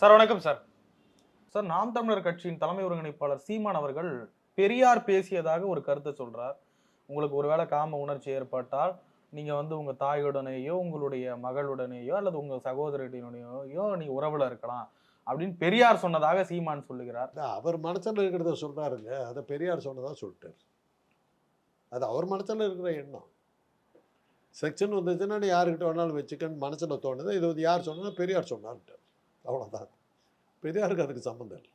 Sir வணக்கம் sir. Sir நாம் தமிழர் கட்சியின் தலைமை ஒருங்கிணைப்பாளர் சீமான் அவர்கள் பெரியார் பேசியதாக ஒரு கருத்தை சொல்றார். உங்களுக்கு ஒருவேளை காம உணர்ச்சி ஏற்பட்டால் நீங்க வந்து உங்க தாயுடனேயோ உங்களுடைய மகளுடனேயோ அல்லது உங்க சகோதரியுடனேயோ நீங்க உறவுல இருக்கலாம் அப்படின்னு பெரியார் சொன்னதாக சீமான் சொல்லுகிறார். அவர் மனசில் இருக்கிறத சொல்றாருங்க. அதை பெரியார் சொன்னதா சொல்லிட்டார். அது அவர் மனசில் இருக்கிற எண்ணம். செக்ஷன் வந்துச்சுன்னா நீ யாருக்கிட்ட வேணாலும் வச்சுக்கன்னு மனசில் தோணுது. இது வந்து யார் சொன்னா பெரியார் சொன்னார்ட்டார் அவ்வளோதான் பெரியாருக்கு அதுக்கு சம்மந்தம் இல்லை.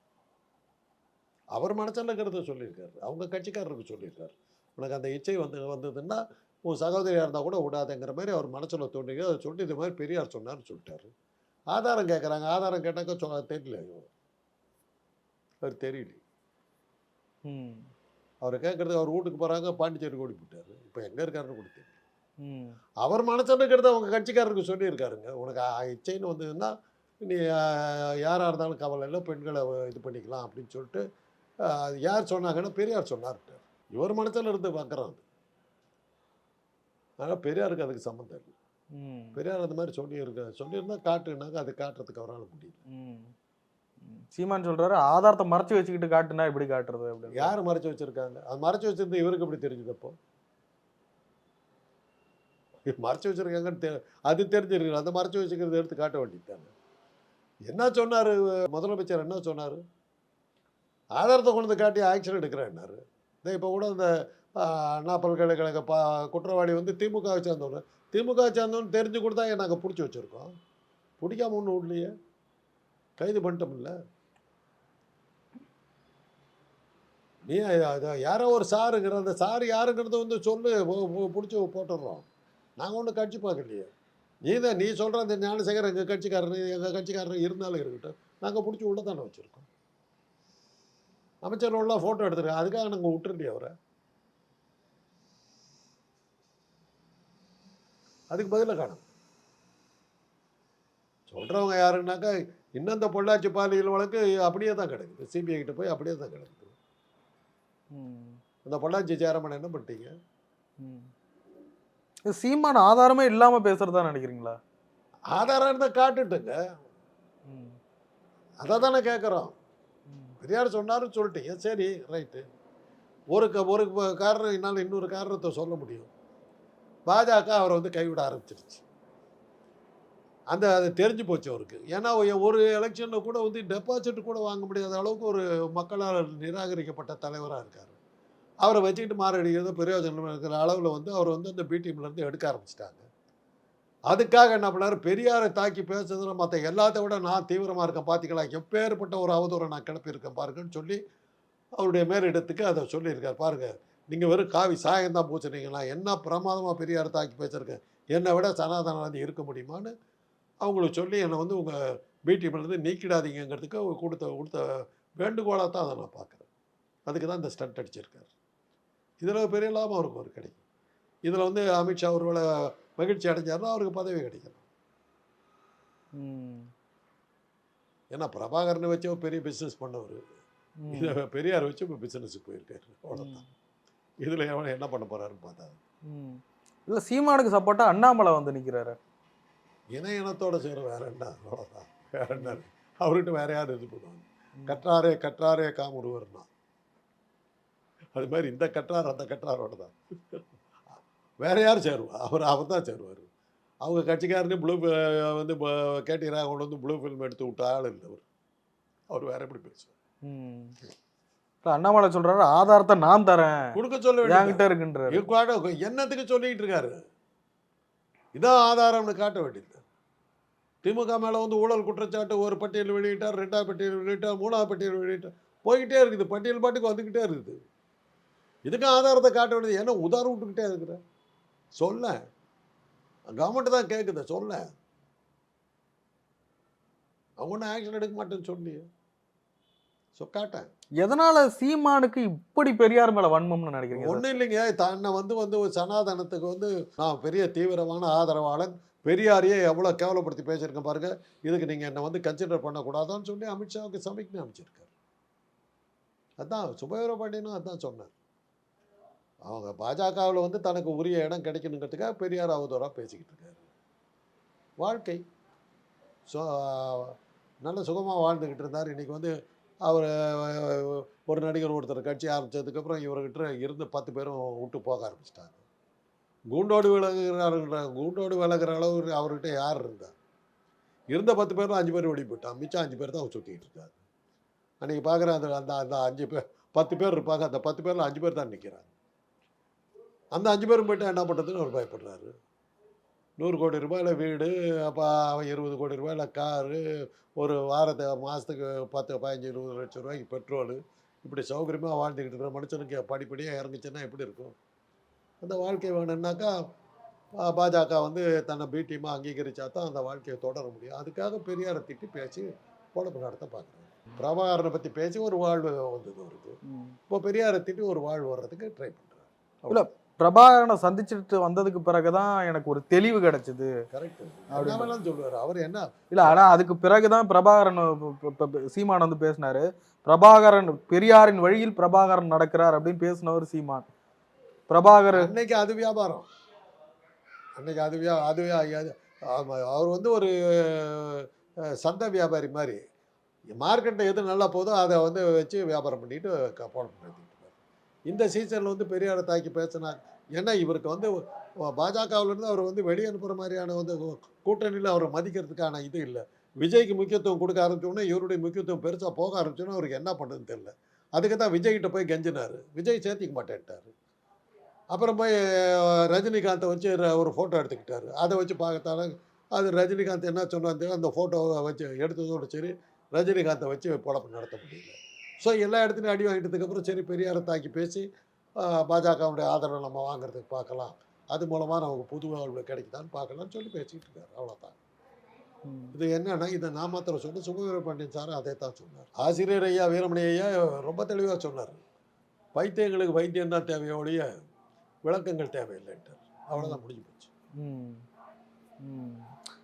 அவர் மனசில் இருக்கிறத சொல்லியிருக்காரு. அவங்க கட்சிக்காரருக்கு சொல்லியிருக்காரு. உனக்கு அந்த இச்சை வந்து வந்ததுன்னா உன் சகோதரியாக இருந்தால் கூட விடாதங்கிற மாதிரி அவர் மனசில் தோன்றீங்க அதை சொல்லிட்டு இது மாதிரி பெரியார் சொன்னார்னு சொல்லிட்டாரு. ஆதாரம் கேட்குறாங்க ஆதாரம் கேட்டாக்கா சொல்ல தெரியல அவர் தெரியல அவரை கேட்குறது அவர் வீட்டுக்கு போகிறாங்க பாண்டிச்சேரி ஓடி போட்டார் இப்போ எங்கே இருக்காருன்னு கூட தெரியல. அவர் மனசில் இருக்கிறத அவங்க கட்சிக்காரருக்கு சொல்லியிருக்காருங்க. உனக்கு ஆ- இச்சைன்னு வந்ததுன்னா நீ யாராக இருந்தாலும் கவலை இல்லை பெண்களை இது பண்ணிக்கலாம் அப்படின்னு சொல்லிட்டு யார் சொன்னாங்கன்னா பெரியார் சொன்னார்ட்டார். இவர் மனசில் இருந்து பார்க்குறான் அது. ஆனால் பெரியாருக்கு அதுக்கு சம்மந்தம் இல்லை. பெரியார் அந்த மாதிரி சொல்லியிருக்க சொல்லியிருந்தா காட்டுனாங்க அது காட்டுறதுக்கு அவரால் முடியல. சீமான் சொல்றாரு ஆதாரத்தை மறைச்சு வச்சுக்கிட்டு காட்டுனா எப்படி காட்டுறது? அப்படின்னு. யார் மறைச்சு வச்சிருக்காங்க? அது மறைச்சு வச்சிருந்தா இவருக்கு எப்படி தெரிஞ்சது அப்போ? மறைச்சு வச்சிருக்காங்கன்னு அது தெரிஞ்சிருக்கு அந்த மறைச்சு வச்சுக்கிறத எடுத்து காட்ட வேண்டியதானே என்ன சொன்னார்? முதலமைச்சர் என்ன சொன்னார்? ஆதாரத்தை கொண்டு வந்து காட்டி ஆக்ஷன் எடுக்கிறேன்னாரு இப்போ கூட இந்த அண்ணா பல்கலைக்கழக பா குற்றவாளி வந்து திமுகவை சேர்ந்தவங்க திமுக சேர்ந்தவன்னு தெரிஞ்சு கொடுத்தா நாங்கள் பிடிச்சி வச்சுருக்கோம்? பிடிக்காம ஒன்றும் இல்லையே கைது பண்ணிட்டோம்ல நீ யாரோ ஒரு சாருங்கிற அந்த சார் யாருங்கிறத வந்து சொல்லு பிடிச்சி போட்டுடுறோம். நாங்கள் ஒன்றும் கட்சி பார்க்கலையே. தான் நீ சொல்கிற அந்த ஞானசேகர் எங்கள் கட்சிக்காரர் எங்கள் கட்சிக்காரர் இருந்தாலும் இருக்கட்டும். நாங்கள் பிடிச்சி உள்ள தானே வச்சுருக்கோம். அமைச்சர்கள்லாம் ஃபோட்டோ எடுத்துருக்கேன் அதுக்காக நாங்கள் விட்டுருலையே அவரை. அதுக்கு பதிலாக காணும். சொல்கிறவங்க யாருன்னாக்கா இன்னும் இந்த பொள்ளாச்சி பாலியல் வழக்கு அப்படியே தான் கிடக்குது. சிபிஐ கிட்ட போய் அப்படியே தான் கிடக்குது. அந்த பொள்ளாச்சி சேரமன் என்ன பண்ணிட்டீங்க? ம். இது சீமான் ஆதாரமே இல்லாம பேசுறதா நினைக்கிறீங்களா? ஆதாரம் இருந்தால் காட்டுட்டுங்க. ம், அதை தானே கேட்குறோம். பெரியார் சொன்னாருன்னு சொல்லிட்டீங்க. சரி ரைட்டு. ஒரு க- ஒரு காரணம் என்னால் இன்னொரு காரணத்தை சொல்ல முடியும். பாஜக அவரை வந்து கைவிட ஆரம்பிச்சிருச்சு. அந்த அது தெரிஞ்சு போச்சு அவருக்கு. ஏன்னா ஒரு எலெக்ஷனில் கூட வந்து டெபாசிட் கூட வாங்க முடியாத அளவுக்கு ஒரு மக்களால் நிராகரிக்கப்பட்ட தலைவராக இருக்கார். அவரை வச்சுக்கிட்டு மாரடிக்கிறது பிரயோஜனம் இருக்கிற அளவில் வந்து அவர் வந்து அந்த பிடிஎம்லேருந்து எடுக்க ஆரம்பிச்சிட்டாங்க. அதுக்காக என்ன பண்ணார்? பெரியாரை தாக்கி பேசுறதுல மற்ற எல்லாத்த விட நான் தீவிரமாக இருக்கேன் பார்த்தீங்களா எப்பேற்பட்ட ஒரு அவதூறை நான் கிளப்பியிருக்கேன் பாருங்கன்னு சொல்லி அவருடைய மேலிடத்துக்கு அதை சொல்லியிருக்கார். பாருங்க நீங்கள் வெறும் காவி சாயந்தான் பூச்சினீங்களா என்ன பிரமாதமாக பெரியாரை தாக்கி பேசியிருக்கேன்? என்னை விட சனாதனவாதி இருக்க முடியுமான்னு அவங்களுக்கு சொல்லி என்னை வந்து உங்கள் பிடிஎம்லேருந்து நீக்கிடாதீங்கிறதுக்கு கொடுத்த கொடுத்த வேண்டுகோளாக தான் அதை நான் பார்க்குறேன் அதுக்கு தான் இந்த ஸ்டண்ட் அடிச்சிருக்காரு. இதில் பெரிய லாபம் அவருக்கு ஒரு கிடைக்கும். இதில் வந்து அமித்ஷா ஒருவேளை மகிழ்ச்சி அடைஞ்சாருன்னா அவருக்கு பதவி கிடைக்கும். ஏன்னா பிரபாகரனை வச்சு பெரிய பிஸ்னஸ் பண்ணவர். இதை பெரியார் வச்சு இப்போ பிஸ்னஸுக்கு போயிருக்காரு. அவ்வளோதான் இதில் எவன் என்ன பண்ண போறாருன்னு பார்த்தா. ம். இல்ல சீமானுக்கு சப்போர்ட்டா அண்ணாமலை வந்து நிக்கிறாரு. இன இனத்தோட சேர வேற என்ன? அவ்வளோதான் வேற என்ன? அவர்கிட்ட வேற யார் இது பண்ணுவாங்க? கற்றாரே கற்றாரே காமுருவர்னா. அது மாதிரி இந்த கற்றார் அந்த கற்றாரோட தான். வேற யார் சேருவா? அவர் அவர் தான் சேருவார். அவங்க கட்சிக்காரனே ப்ளூ வந்து கேட்டி கொண்டு வந்து ப்ளூ ஃபில்ம் எடுத்து விட்ட ஆள் இல்லை அவர். அவர் வேற எப்படி பேசுவார்? ம். இல்ல, அண்ணாமலை சொல்றாரு ஆதாரத்தை நான் தரேன். கொடுக்க சொல்ல என்கிட்ட இருக்குன்றாரு. இருக்காட என்னத்துக்கு சொல்லிட்டு இருக்காரு? இதான் ஆதாரம்னு காட்ட வேண்டியது. திமுக மேலே வந்து ஊழல் குற்றச்சாட்டு ஒரு பட்டியல் வெளியிட்டார் ரெண்டாவது பட்டியல் வெளியிட்டார் மூணாவது பட்டியல் வெளியிட்டார். போய்கிட்டே இருக்குது பட்டியல் பாட்டுக்கு வந்துக்கிட்டே இருக்குது. இதுக்கு ஆதாரத்தை காட்ட வேண்டியது? ஏன்னா உதாரம் விட்டுக்கிட்டே இருக்கிற? சொல்ல. கவர்மெண்ட் தான் கேட்குது சொல்ல. அவங்க ஒன்றும் ஆக்ஷன் எடுக்க மாட்டேன்னு சொல்லி ஸோ காட்டேன். எதனால சீமானுக்கு இப்படி பெரியார் மேல வன்மம்னு நினைக்கிறீங்க? ஒன்றும் இல்லைங்க. தன்னை வந்து வந்து ஒரு சனாதனத்துக்கு வந்து நான் பெரிய தீவிரமான ஆதரவாளன் பெரியாரையே எவ்வளோ கேவலப்படுத்தி பேசியிருக்கேன் பாருங்க. இதுக்கு நீங்கள் என்னை வந்து கன்சிடர் பண்ணக்கூடாதான்னு சொல்லி அமித்ஷாவுக்கு சமிக்ஞை அமைச்சிருக்காரு அதான் சுபவீர பாண்டியனும் அதான் சொன்னார். அவங்க பாஜகவில் வந்து தனக்கு உரிய இடம் கிடைக்கணுங்கிறதுக்காக பெரியார் அவதூறாக பேசிக்கிட்டு இருக்காரு. வாழ்க்கை. ஸோ நல்ல சுகமாக வாழ்ந்துக்கிட்டு இருந்தார். இன்றைக்கி வந்து அவர் ஒரு நடிகர் ஒருத்தர் கட்சி ஆரம்பித்ததுக்கப்புறம் இவர்கிட்ட இருந்து பத்து பேரும் விட்டு போக ஆரம்பிச்சிட்டாங்க கூண்டோடு விலகுறாருன்ற கூண்டோடு விலகிற அளவு அவர்கிட்ட யார் இருந்தார் இருந்த பத்து பேரும் அஞ்சு பேர் வெளியே மிச்சம் அஞ்சு பேர் தான் அவர் சுற்றிக்கிட்டு இருக்காரு. அன்றைக்கி பார்க்குற அந்த அந்த அந்த அஞ்சு பேர் பத்து பேர் இருப்பாங்க. அந்த பத்து பேரில் அஞ்சு பேர் தான் நிற்கிறாங்க அந்த அஞ்சு பேரும் போயிட்டு என்ன பண்ணுறதுன்னு அவர் பயப்படுறாரு. நூறு கோடி ரூபாயில் வீடு அப்போ அவன் இருபது கோடி ரூபாயில் காரு ஒரு வாரத்தை மாதத்துக்கு பத்து பதினஞ்சு இருபது லட்சம் ரூபாய்க்கு பெட்ரோலு. இப்படி சௌகரியமாக வாழ்ந்துக்கிட்டு இருக்கிற மனுஷனுக்கு படிப்படியாக இறங்குச்சுன்னா எப்படி இருக்கும்? அந்த வாழ்க்கை வேணும்னாக்கா பாஜக வந்து தன்னை பி டீமாக அங்கீகரிச்சா தான் அந்த வாழ்க்கையை தொடர முடியும். அதுக்காக பெரியாரை திட்டி பேசி பொழப்பு நடத்த பார்க்குறாங்க பிரபாகரனை பற்றி பேசி ஒரு வாழ்வு வந்தது அவருக்கு. இப்போ பெரியாரை திட்டி ஒரு வாழ்வு வர்றதுக்கு ட்ரை. பண்ணுறாரு பிரபாகரனை சந்திச்சுட்டு வந்ததுக்கு பிறகுதான் எனக்கு ஒரு தெளிவு கிடைச்சது. சொல்லுவார். அவர் என்ன? இல்ல ஆனா அதுக்கு பிறகுதான் பிரபாகரன் சீமான் வந்து பேசினாரு. பிரபாகரன் பெரியாரின் வழியில் பிரபாகரன் நடக்கிறார் அப்படின்னு பேசினவர் சீமான். பிரபாகர் அன்னைக்கு அது வியாபாரம். அன்னைக்கு அது வியா அது அவர் வந்து ஒரு சந்தை வியாபாரி மாதிரி. மார்க்கெட்டில் எது நல்லா போதோ அதை வந்து வச்சு வியாபாரம் பண்ணிட்டு இருப்பார் இந்த சீசனில் வந்து பெரியாரை தாக்கி பேசினார். ஏன்னா இவருக்கு வந்து பாஜகவிலேருந்து அவர் வந்து வெளியே அனுப்புகிற மாதிரியான வந்து கூட்டணியில் அவரை மதிக்கிறதுக்கான இது இல்லை. விஜய்க்கு முக்கியத்துவம் கொடுக்க ஆரம்பிச்சோடனே இவருடைய முக்கியத்துவம் பெருசாக போக ஆரம்பிச்சோன்னே அவருக்கு என்ன பண்ணுறதுன்னு தெரியல. அதுக்கு தான் விஜய்கிட்ட போய் கெஞ்சினார். விஜய் சேர்த்திக்க மாட்டேன்ட்டார். அப்புறம் போய் ரஜினிகாந்தை வச்சு ர- ஒரு ஃபோட்டோ எடுத்துக்கிட்டாரு. அதை வச்சு பார்க்கத்தால அது ரஜினிகாந்த் என்ன சொன்னாங்க அந்த ஃபோட்டோவை வச்சு எடுத்ததோடு சரி ரஜினிகாந்தை வச்சு பொழப்பு நடத்த முடியல. ஸோ எல்லா இடத்துலையும் அடி வாங்கிட்டதுக்கப்புறம் சரி பெரியாரை தாக்கி பேசி பாஜகவுடைய ஆதரவை நம்ம வாங்குறதுக்கு பார்க்கலாம். அது மூலமாக நமக்கு புது வாழ்வு கிடைக்குதான்னு பார்க்கலாம்னு சொல்லி பேசிக்கிட்டு இருக்காரு. அவ்வளோதான். இது என்னன்னா இதை நான் மாத்திரம் சொன்ன சுகவீர பாண்டியன் சார் அதே தான் சொன்னார். ஆசிரியர் ஐயா வீரமணி ஐயா ரொம்ப தெளிவாக சொன்னார். வைத்தியங்களுக்கு வைத்தியம் தான் தேவையோ ஒழிய விளக்கங்கள் தேவையில்லைன்ட்டார். அவ்வளோதான் முடிஞ்சு போச்சு. ம். ம்.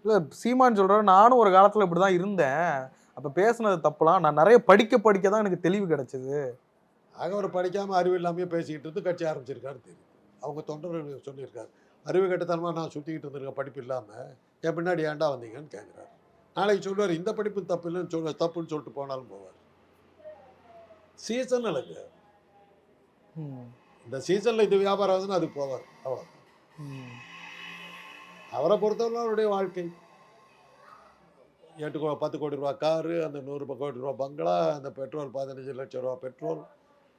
இல்ல சீமான் சொல்றாரு நானும் ஒரு காலத்துல இப்படிதான் இருந்தேன். அப்ப பேசுனது தப்புலாம் நான் நிறைய படிக்க படிக்க தான் எனக்கு தெளிவு கிடைச்சது. ஆக அவர் படிக்காமல் அறிவு இல்லாமையே பேசிக்கிட்டு இருந்து கட்சி ஆரம்பிச்சிருக்காரு தெரியும் அவங்க தொண்டர்கள் சொல்லியிருக்காரு. அறிவு கட்டத்தனமாக நான் சுற்றிக்கிட்டு இருந்திருக்கேன் படிப்பு இல்லாமல் என் பின்னாடி ஏன்டா வந்தீங்கன்னு கேட்குறாரு நாளைக்கு சொல்லுவார் இந்த படிப்பு தப்பு இல்லைன்னு சொல்ல தப்புன்னு சொல்லிட்டு போனாலும் போவார். சீசன் ம். இந்த சீசனில் இது வியாபாரம் ஆகுதுன்னு அதுக்கு போவார். அவ்வளோ. அவரை பொறுத்தவரை அவருடைய வாழ்க்கை. எட்டு பத்து கோடி ரூபா காரு அந்த நூறு கோடி ரூபா பங்களா அந்த பெட்ரோல் பதினஞ்சு லட்சம் ரூபா பெட்ரோல்.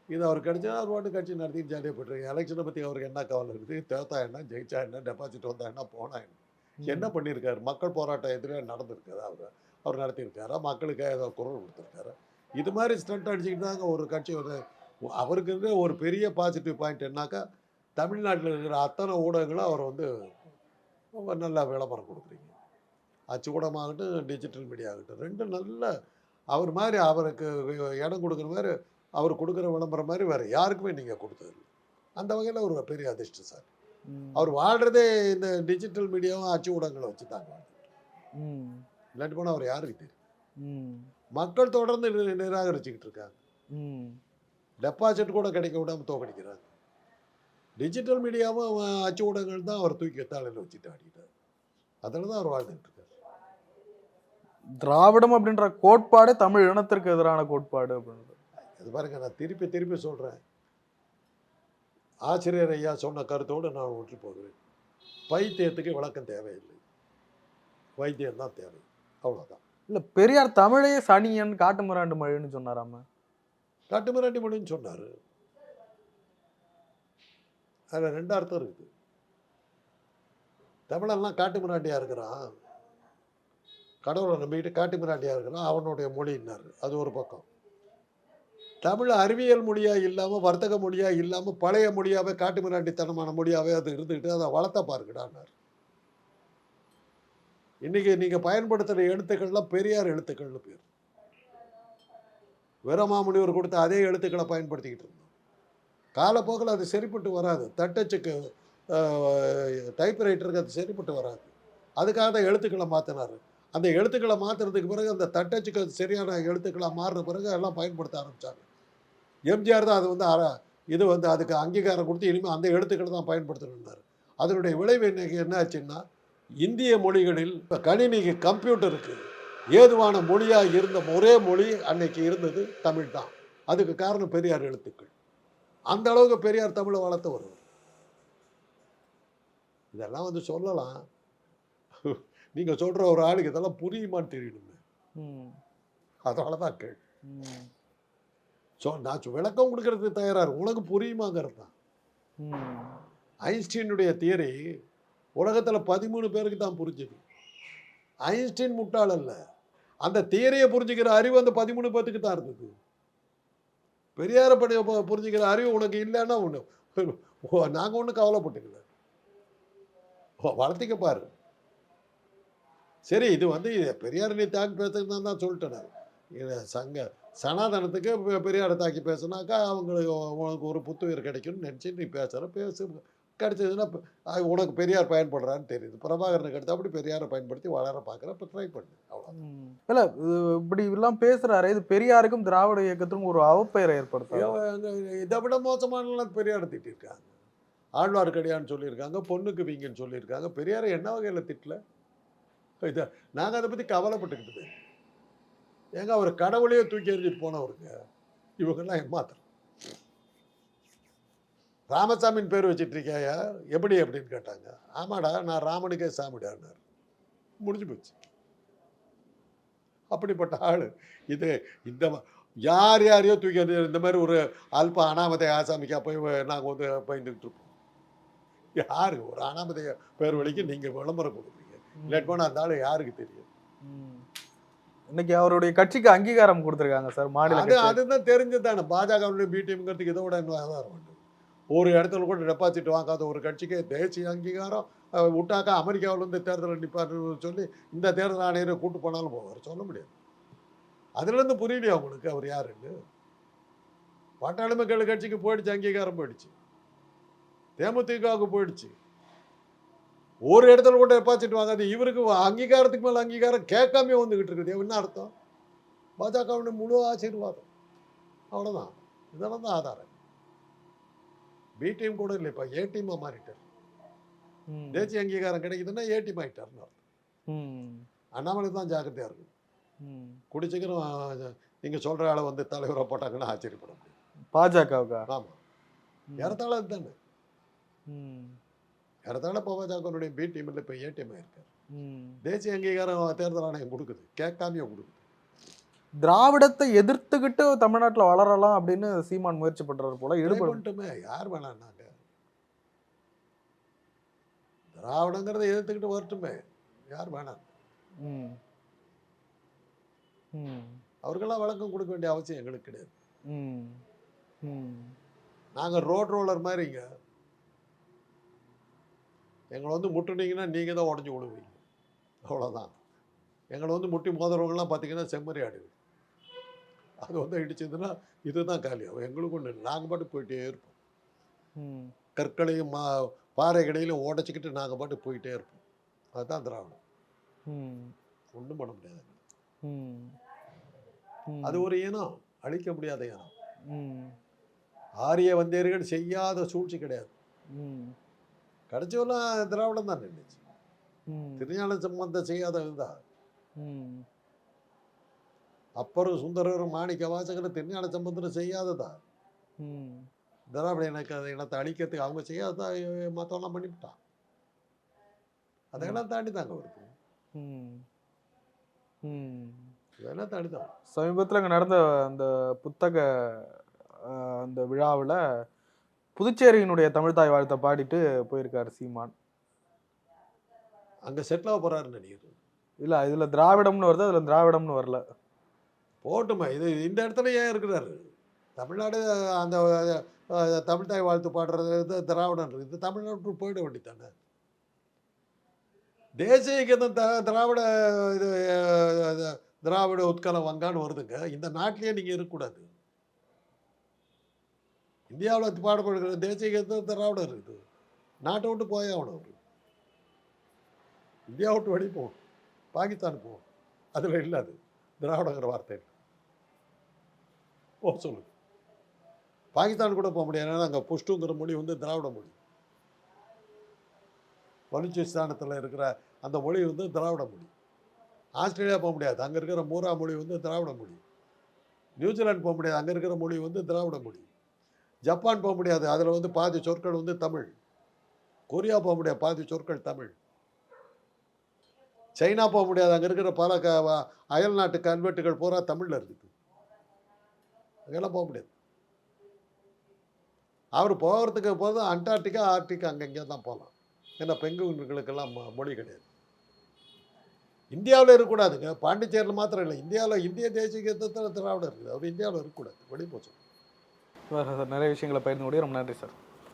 இது அவர் கிடைச்சா அவர் பாட்டு கட்சி நடத்தி ஜாலியாக போட்டுருக்கு எலெக்ஷனை பற்றி அவருக்கு என்ன கவலை இருக்குது? தேத்தா என்ன? ஜெயிச்சா என்ன? டெபாசிட் வந்தா என்ன? போனா என்ன? என்ன பண்ணியிருக்காரு? மக்கள் போராட்டம் எதிராக நடந்திருக்காரு அவர் அவர் நடத்தியிருக்காரா? மக்களுக்கு ஏதோ குரல் கொடுத்துருக்காரு? இது மாதிரி ஸ்டண்ட் அடிச்சுக்கிட்டு தாங்க ஒரு கட்சி ஒரு அவருக்கு ஒரு பெரிய பாசிட்டிவ் பாயிண்ட் என்னாக்கா தமிழ்நாட்டில் இருக்கிற அத்தனை ஊடகங்களும் அவர் வந்து நல்லா விளம்பரம் கொடுக்குறீங்க. அச்சு ஊடகமாகட்டும் டிஜிட்டல் மீடியா ஆகட்டும் ரெண்டும் நல்ல அவர் மாதிரி அவருக்கு இடம் கொடுக்குற மாதிரி அவர் கொடுக்குற விளம்பரம் மாதிரி வேறு யாருக்குமே நீங்கள் கொடுத்தது இல்ல. அந்த வகையில் ஒரு பெரிய அதிர்ஷ்டம் சார். அவர் வாழ்கிறதே இந்த டிஜிட்டல் மீடியாவும் அச்சு ஊடகங்களை வச்சு தாங்க ம். இல்லாட்டி போனால் அவர் யாருக்கு தெரியும் ம். மக்கள் தொடர்ந்து நிராகரிச்சுக்கிட்டு இருக்காங்க ம். டெபாசிட் கூட கிடைக்க விடாமல் தோக்கடிக்கிறாங்க டிஜிட்டல் மீடியாவும் அச்சு ஊடகங்கள் தான் அவர் தூக்கி தலையில் வச்சுட்டு ஆடிட்டார் அதில் தான் அவர் வாழ்ந்துட்டு திராவிடம் அப்படின்ற கோட்பாடே தமிழ் இனத்திற்கு எதிரான கோட்பாடு அப்படின்றது. இது பாருங்க நான் திருப்பி திருப்பி சொல்கிறேன் ஆசிரியர் ஐயா சொன்ன கருத்தோடு நான் ஒற்றி போகிறேன். பைத்தியத்துக்கு விளக்கம் தேவையில்லை. வைத்தியம் தான் தேவை. அவ்வளோதான் இல்ல பெரியார் தமிழையே சனியன் காட்டுமிராண்டு மழைன்னு சொன்னாராம. காட்டுமிராண்டி மொழின்னு சொன்னார். அதில் ரெண்டு அர்த்தம் இருக்குது. தமிழெல்லாம் காட்டுமிராண்டியாக இருக்கிறான். கடவுளை நம்பிக்கிட்டு காட்டுமிராண்டியாக இருக்கிறோம் அவனுடைய மொழின்னார் அது ஒரு பக்கம். தமிழ் அறிவியல் மொழியாக இல்லாமல் வர்த்தக மொழியாக இல்லாமல் பழைய மொழியாகவே காட்டுமிராண்டித்தனமான மொழியாகவே அது இருந்துக்கிட்டு அதை வளர்த்த பார்க்கடான்னார் இன்னைக்கு நீங்கள் பயன்படுத்துகிற எழுத்துக்கள்லாம் பெரியார் எழுத்துக்கள்னு பேர். வீரமாமுனிவர் கொடுத்த அதே எழுத்துக்களை பயன்படுத்திக்கிட்டு இருந்தோம். காலப்போக்கில் அது சரிப்பட்டு வராது. தட்டச்சுக்கு டைப்ரைட்டருக்கு அது சரிப்பட்டு வராது. அதுக்காக தான் எழுத்துக்களை மாற்றினார் அந்த எழுத்துக்களை மாற்றுறதுக்கு பிறகு அந்த தட்டச்சுக்கு சரியான எழுத்துக்களாக மாறின பிறகு எல்லாம் பயன்படுத்த ஆரம்பித்தாங்க எம்ஜிஆர் தான் அது வந்து அற இது வந்து அதுக்கு அங்கீகாரம் கொடுத்து இனிமேல் அந்த எழுத்துக்களை தான் பயன்படுத்தணுன்னாரு அதனுடைய விளைவு இன்றைக்கி என்ன ஆச்சுன்னா இந்திய மொழிகளில் இப்போ கணினிக்கு கம்ப்யூட்டருக்கு ஏதுவான மொழியாக இருந்த ஒரே மொழி அன்னைக்கு இருந்தது தமிழ் தான். அதுக்கு காரணம் பெரியார் எழுத்துக்கள். அந்த அளவுக்கு பெரியார் தமிழை வளர்த்து வருவார் இதெல்லாம் வந்து சொல்லலாம். நீங்கள் சொல்கிற ஒரு ஆளுக்கு இதெல்லாம் புரியுமான்னு தெரியணுமே. ம், அதனால தான் கேள்வி ஸோ நான் விளக்கம் கொடுக்கறதுக்கு தயாராக உனக்கு புரியுமாங்கிறது தான். ஐன்ஸ்டீனுடைய தியரி உலகத்தில் பதிமூணு பேருக்கு தான் புரிஞ்சுது. ஐன்ஸ்டீன் முட்டாள் அல்ல. அந்த தியரியை புரிஞ்சுக்கிற அறிவு அந்த பதிமூணு பேர்த்துக்கு தான் இருந்தது. பெரியாரை படி புரிஞ்சுக்கிற அறிவு உனக்கு இல்லைன்னா ஒன்று நாங்கள் ஒன்றும் கவலைப்பட்டுக்கல. ஓ, வளர்த்திக்க பாரு. சரி இது வந்து இது பெரியார் நீ தாக்கி பேசுறது தான் சொல்லிட்டேன் சங்க சனாதனத்துக்கு பெரியாரை தாக்கி பேசுனாக்கா அவங்களுக்கு உனக்கு ஒரு புத்துயிர் கிடைக்கும்னு நினச்சி நீ பேசுகிற பேசு. கிடைச்சதுன்னா உனக்கு பெரியார் பயன்படுறான்னு தெரியுது. பிரபாகரனுக்கு அடுத்து அப்படி பெரியாரை பயன்படுத்தி வளர பார்க்குற இப்போ ட்ரை பண்ணு அவ்வளோ. இல்ல இப்படி எல்லாம் பேசுறாரு இது பெரியாருக்கும் திராவிட இயக்கத்துக்கும் ஒரு அவப்பெயரை ஏற்படுத்தும் இதை விட மோசமானலாம் பெரியாரை திட்டிருக்காங்க. ஆழ்வார்க்கடியான்னு சொல்லியிருக்காங்க பொண்ணுக்கு வீங்கன்னு சொல்லியிருக்காங்க. பெரியாரை என்ன வகையில் திட்டல? இதை நாங்கள் அதை பற்றி கவலைப்பட்டுக்கிட்டது. ஏங்க அவர் கடவுளையே தூக்கி எறிஞ்சிட்டு போனவருங்க. இவங்கெல்லாம் ஏமாத்திரம் ராமசாமின்னு பேர் வச்சிட்டு இருக்கியா எப்படி அப்படின்னு கேட்டாங்க. ஆமாடா நான் ராமனுக்கே சாமிடான்னார். முடிஞ்சு போச்சு. அப்படிப்பட்ட ஆள். இது இந்த யார் யாரையோ தூக்கி இந்த மாதிரி ஒரு அல்ப அனாமதை ஆசாமிக்கா போய் நாங்கள் வந்து பயந்துக்கிட்டு இருப்போம். யாரு? ஒரு அனாமதைய பேர் வழிக்கு நீங்கள் விளம்பரம் கொடுக்குறீங்க லேட் போனால் அந்த ஆள் யாருக்கு தெரியும். இன்னைக்கு அவருடைய கட்சிக்கு அங்கீகாரம் கொடுத்திருக்காங்க சார் மாநில அது. அதுதான் தெரிஞ்சது தானே பாஜகவுடைய பிடிஎம்ங்கிறதுக்கு இதை விட இன்னும் ஆதாரம் ஒரு இடத்துல கூட டெபாசிட் வாங்காத ஒரு கட்சிக்கு தேசிய அங்கீகாரம் விட்டாக்கா அமெரிக்காவுல இருந்து தேர்தலில் நிற்பாருன்னு சொல்லி இந்த தேர்தல் ஆணையரை கூட்டு போனாலும் போவார் சொல்ல முடியாது. அதுலேருந்து புரியலையா உங்களுக்கு? அவர் யாருன்னு? பாட்டாளி மக்கள் கட்சிக்கு போயிடுச்சு அங்கீகாரம் போயிடுச்சு. தேமுதிகவுக்கு போயிடுச்சு. ஒரு இடத்துல கூட டெபாசிட் வாங்காது இவருக்கு அங்கீகாரத்துக்கு மேலே அங்கீகாரம் கேட்காம வந்துகிட்டு இருக்குது. என்ன அர்த்தம்? பாஜகவுடைய முழு ஆசீர்வாதம். அவ்வளோதான் இதெல்லாம் தான் ஆதாரம். பி டீம் கூட இல்லை இப்போ. ஏ டீமாக மாறிட்டார். தேசிய அங்கீகாரம் கிடைக்குதுன்னா ஏ டீம் ஆகிட்டார்னு. அண்ணாமலை தான் ஜாக்கிரதையாக இருக்கும். ம். கூடி சீக்கிரம் நீங்கள் சொல்கிற ஆளை வந்து தலைவராக போட்டாங்கன்னா ஆச்சரியப்பட முடியும். பாஜகவுக்கா? ஆமாம் ஏறத்தாழ அதுதானே. ஏறத்தாழ பாஜகனுடைய பி டீமில் இப்போ ஏ டீம் ஆயிருக்கார் ம். தேசிய அங்கீகாரம் தேர்தல் ஆணையம் கொடுக்குது கேட்காமையே கொடுக்குது திராவிடத்தை எதிர்த்துக்கிட்டு தமிழ்நாட்டுல வளரலாம் அப்படின்னு சீமான் முயற்சி பண்றாரு போல பண்ணிட்டுமே யார் வேணான்னாங்க திராவிடங்கிறத எதிர்த்துக்கிட்டு வரட்டுமே யார் வேணாம் ம். ம். அவருக்கெல்லாம் விளக்கம் கொடுக்க வேண்டிய அவசியம் எங்களுக்கு கிடையாது ம். ம். நாங்கள் ரோட் ரோலர் மாதிரிங்க எங்களை வந்து முட்டுனீங்கன்னா நீங்கள் தான் உடஞ்சி விடுவீங்க அவ்வளோதான் எங்களை வந்து முட்டி மோதுறவங்கலாம் பார்த்தீங்கன்னா செம்மறி ஆடு அது வந்து இடிச்சதுன்னா இதுதான் காலியாகும் எங்களுக்கு ஒன்று நாங்கள் பாட்டு போயிட்டே இருப்போம். கற்களையும் மா பாறைகளையும் உடச்சிக்கிட்டு நாங்கள் பாட்டு போயிட்டே இருப்போம். அதுதான் திராவிடம். ஒன்றும் பண்ண முடியாது. அது ஒரு இனம். அழிக்க முடியாத இனம். ம். ஆரிய வந்தேர்கள் செய்யாத சூழ்ச்சி கிடையாது. ம். கடைசியெல்லாம் திராவிடம் தான் நின்றுச்சு. திருஞான சம்பந்தம் செய்யாத இதுதான் ம். அப்பரும் சுந்தரரும் மாணிக்க வாசகரும் திருஞான சம்பந்தம் செய்யாததா. திராவிட இனக்க இனத்தை அழிக்கிறதுக்கு அவங்க செய்யாததா மற்றவெல்லாம் பண்ணிவிட்டான் அதையெல்லாம் தாண்டி தாங்க வருது. இதெல்லாம் தாண்டி தான் சமீபத்தில் அங்கே நடந்த அந்த புத்தக அந்த விழாவில் புதுச்சேரியினுடைய தமிழ்தாய் வாழ்த்தை பாடிட்டு போயிருக்காரு சீமான். அங்கே செட்டில் ஆக போகிறாருன்னு நினைக்கிறேன். இல்லை இதில் திராவிடம்னு வருது அதில் திராவிடம்னு வரல. போட்டுமா இது இந்த இடத்துல ஏன் இருக்கிறாரு? தமிழ்நாடு அந்த தமிழ்தாய் வாழ்த்து பாடுறது திராவிடம் இது தமிழ்நாட்டு போயிட வேண்டியதானே தேசிய கீதம் த திராவிட இது திராவிட உத்கலம் வங்கான்னு வருதுங்க. இந்த நாட்டிலேயே நீங்கள் இருக்கக்கூடாது. இந்தியாவில் பாடப்படுகிற தேசிய கீதம் திராவிடம் இருக்குது. நாட்டை விட்டு போயே ஆகணும் அவர். இந்தியா விட்டு வெளியே போகும் பாகிஸ்தான் போகும் அதில் இல்லை அது. திராவிடங்கிற வார்த்தை இல்லை. ஓ சொல்லுங்க பாகிஸ்தான் கூட போக முடியாது. ஏன்னா அங்கே புஷ்டுங்கிற மொழி வந்து திராவிட மொழி. பலுச்சிஸ்தானத்தில் இருக்கிற அந்த மொழி வந்து திராவிட மொழி. ஆஸ்திரேலியா போக முடியாது. அங்கே இருக்கிற மூரா மொழி வந்து திராவிட மொழி. நியூசிலாந்து போக முடியாது. அங்கே இருக்கிற மொழி வந்து திராவிட மொழி. ஜப்பான் போக முடியாது. அதில் வந்து பாதி சொற்கள் வந்து தமிழ். கொரியா போக முடியாது. பாதி சொற்கள் தமிழ். சைனா போக முடியாது. அங்கே இருக்கிற பல க அயல் நாட்டு கல்வெட்டுகள் பூரா தமிழில் இருக்குது. அங்கெல்லாம் போக முடியாது. அவர் போகிறதுக்கு போது அண்டார்டிகா ஆர்டிகா அங்கங்கே தான் போகலாம் ஏன்னா பெங்குவின்களுக்கெல்லாம் மொ- மொழி கிடையாது. இந்தியாவில் இருக்கக்கூடாதுங்க. பாண்டிச்சேரியில் மாத்திரம் இல்லை. இந்தியாவில் இந்திய தேசிய கீதத்தில் திராவிடம் இருக்குது. அவர் இந்தியாவில் இருக்கக்கூடாது. வெளியே போச்சு நிறைய விஷயங்களை பகிர்ந்து கொடுக்க ரொம்ப நன்றி சார்.